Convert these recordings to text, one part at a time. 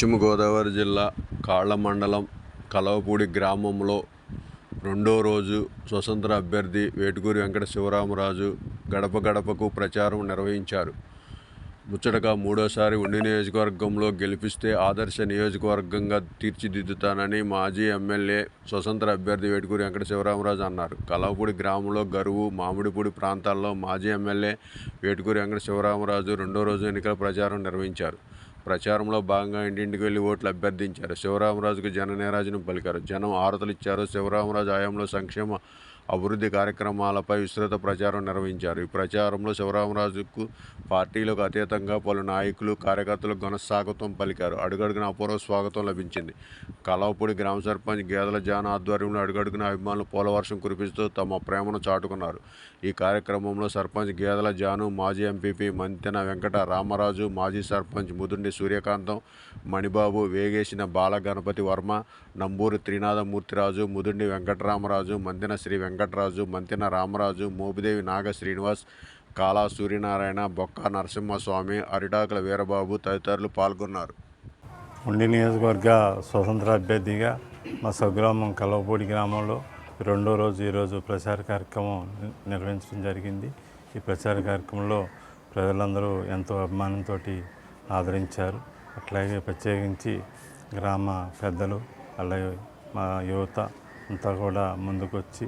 పశ్చిమ గోదావరి జిల్లా కాళ్ళ మండలం కలవపూడి గ్రామంలో రెండో రోజు స్వతంత్ర అభ్యర్థి వేటుకూరి వెంకట శివరామరాజు గడప గడపకు ప్రచారం నిర్వహించారు. ముచ్చటగా మూడోసారి ఉండి నియోజకవర్గంలో గెలిపిస్తే ఆదర్శ నియోజకవర్గంగా తీర్చిదిద్దుతానని మాజీ ఎమ్మెల్యే స్వతంత్ర అభ్యర్థి వేటుకూరి వెంకట శివరామరాజు అన్నారు. కలవపూడి గ్రామంలో గరువు మామిడిపూడి ప్రాంతాల్లో మాజీ ఎమ్మెల్యే వేటుకూరి వెంకట శివరామరాజు రెండో రోజు ఎన్నికల ప్రచారం నిర్వహించారు. ప్రచారంలో భాగంగా ఇంటింటికి వెళ్ళి ఓట్లు అభ్యర్థించారు. శివరామరాజుకు జన పలికారు జనం ఆరతలు ఇచ్చారు శివరామరాజు హయాంలో సంక్షేమ అభివృద్ధి కార్యక్రమాలపై విస్తృత ప్రచారం నిర్వహించారు. ఈ ప్రచారంలో శివరామరాజుకు పార్టీలకు అతీతంగా పలు నాయకులు కార్యకర్తలు ఘనస్వాగతం పలికారు. అడుగడుగున అపూర్వ స్వాగతం లభించింది. కలవపూడి గ్రామ సర్పంచ్ గేదల జాన ఆధ్వర్యంలో అడుగడుగున అభిమానులు పోలవర్షం కురిపిస్తూ తమ ప్రేమను చాటుకున్నారు. ఈ కార్యక్రమంలో సర్పంచ్ గేదెల జాను మాజీ ఎంపీపీ మంతెన వెంకట రామరాజు మాజీ సర్పంచ్ ముదుండి సూర్యకాంతం మణిబాబు వేగేసిన బాలగణపతి వర్మ నంబూరి త్రినాథమూర్తిరాజు ముదుండి వెంకటరామరాజు మంతెన శ్రీ వెంకట వెంకటరాజు మంతెన రామరాజు మోపిదేవి నాగ శ్రీనివాస్ కాలా సూర్యనారాయణ బొక్క నరసింహస్వామి అరిటాకుల వీరబాబు తదితరులు పాల్గొన్నారు. ఉండి నియోజకవర్గ స్వతంత్ర అభ్యర్థిగా మా స్వగ్రామం కలవపూడి గ్రామంలో రెండో రోజు ఈరోజు ప్రచార కార్యక్రమం నిర్వహించడం జరిగింది. ఈ ప్రచార కార్యక్రమంలో ప్రజలందరూ ఎంతో అభిమానంతో ఆదరించారు. అట్లాగే ప్రత్యేకించి గ్రామ పెద్దలు అలాగే మా యువత అంతా కూడా ముందుకొచ్చి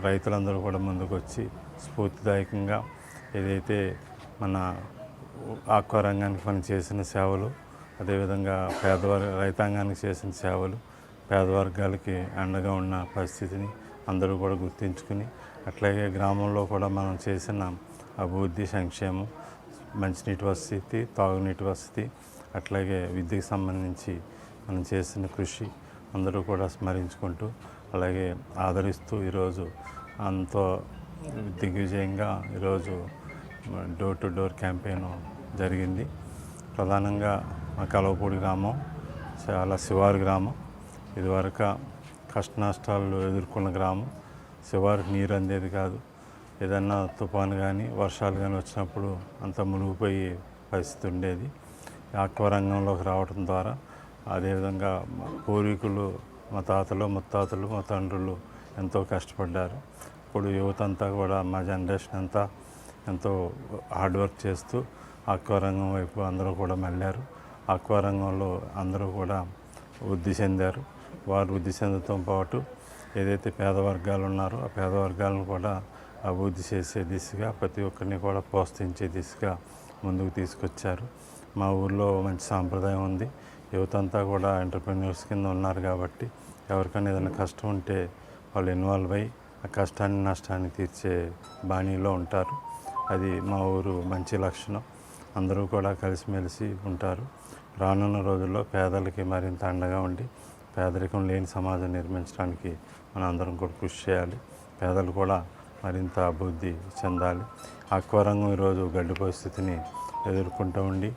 రైతులందరూ కూడా ముందుకొచ్చి స్ఫూర్తిదాయకంగా ఏదైతే మన ఆక్వా రంగానికి మనం చేసిన సేవలు అదేవిధంగా పేదవర్ రైతాంగానికి చేసిన సేవలు పేదవర్గాలకి అండగా ఉన్న పరిస్థితిని అందరూ కూడా గుర్తించుకుని అట్లాగే గ్రామంలో కూడా మనం చేసిన అభివృద్ధి సంక్షేమం మంచినీటి వసతి తాగునీటి వసతి అట్లాగే విద్యకు సంబంధించి మనం చేసిన కృషి అందరూ కూడా స్మరించుకుంటూ అలాగే ఆదరిస్తూ ఈరోజు అంతో దిగ్విజయంగా ఈరోజు డోర్ టు డోర్ క్యాంపెయిన్ జరిగింది. ప్రధానంగా మా కలవపూడి గ్రామం చాలా శివారు గ్రామం ఇదివరకు కష్ట నష్టాలు ఎదుర్కొన్న గ్రామం. శివారికి నీరు అందేది కాదు. ఏదన్నా తుఫాను కానీ వర్షాలు కానీ వచ్చినప్పుడు అంత మునిగిపోయే పరిస్థితి ఉండేది. ఆక్వా రంగంలోకి రావడం ద్వారా అదేవిధంగా మా పూర్వీకులు మా తాతలు ముత్తాతలు మా తండ్రులు ఎంతో కష్టపడ్డారు. ఇప్పుడు యువత అంతా కూడా మా జనరేషన్ అంతా ఎంతో హార్డ్ వర్క్ చేస్తూ ఆక్వారంగం వైపు అందరూ కూడా మళ్ళారు ఆక్వా రంగంలో అందరూ కూడా వృద్ధి చెందారు. వారు వృద్ధి చెందడంతో పాటు ఏదైతే పేద వర్గాలు ఉన్నారో ఆ పేద వర్గాలను కూడా అభివృద్ధి చేసే దిశగా ప్రతి ఒక్కరిని కూడా ప్రోత్సహించే దిశగా ముందుకు తీసుకొచ్చారు. మా ఊర్లో మంచి సాంప్రదాయం ఉంది. యువత అంతా కూడా ఎంటర్ప్రెన్యూర్స్ కింద ఉన్నారు కాబట్టి ఎవరికైనా ఏదైనా కష్టం ఉంటే వాళ్ళు ఇన్వాల్వ్ అయ్యి ఆ కష్టాన్ని నష్టాన్ని తీర్చే బాణీలో ఉంటారు. అది మా ఊరు మంచి లక్షణం. అందరూ కూడా కలిసిమెలిసి ఉంటారు. రానున్న రోజుల్లో పేదలకి మరింత అండగా ఉండి పేదరికం లేని సమాజం నిర్మించడానికి మనం అందరం కూడా కృషి చేయాలి. పేదలు కూడా మరింత అభివృద్ధి చెందాలి. ఆక్వారంగం ఈరోజు గడ్డి పరిస్థితిని ఎదుర్కొంటూ ఉండి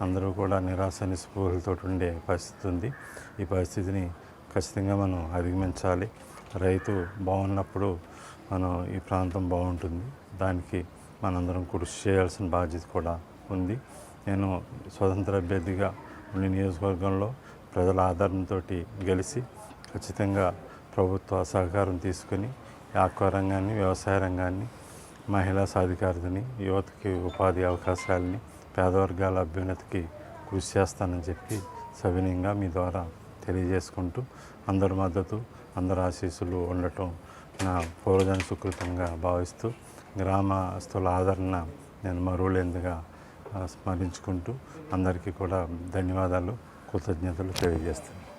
అందరూ కూడా నిరాశ నిస్పృహలతో ఉండే పరిస్థితి ఉంది. ఈ పరిస్థితిని ఖచ్చితంగా మనం అధిగమించాలి. రైతు బాగున్నప్పుడు మనం ఈ ప్రాంతం బాగుంటుంది. దానికి మనందరం కృషి చేయాల్సిన బాధ్యత కూడా ఉంది. నేను స్వతంత్ర అభ్యర్థిగా ఉండే నియోజకవర్గంలో ప్రజల ఆదరణతో గెలిచి ఖచ్చితంగా ప్రభుత్వ సహకారం తీసుకుని ఈ ఆక్వా రంగాన్ని వ్యవసాయ రంగాన్ని మహిళా సాధికారతని యువతకి ఉపాధి అవకాశాలని పేదవర్గాల అభ్యున్నతికి కృషి చేస్తానని చెప్పి సవినయంగా మీ ద్వారా తెలియజేసుకుంటూ అందరి మద్దతు అందరి ఆశీస్సులు ఉండటం నా పూర్వజన సుకృతంగా భావిస్తూ గ్రామస్తుల ఆదరణ నేను మరువలేందుగా స్మరించుకుంటూ అందరికీ కూడా ధన్యవాదాలు కృతజ్ఞతలు తెలియజేస్తాను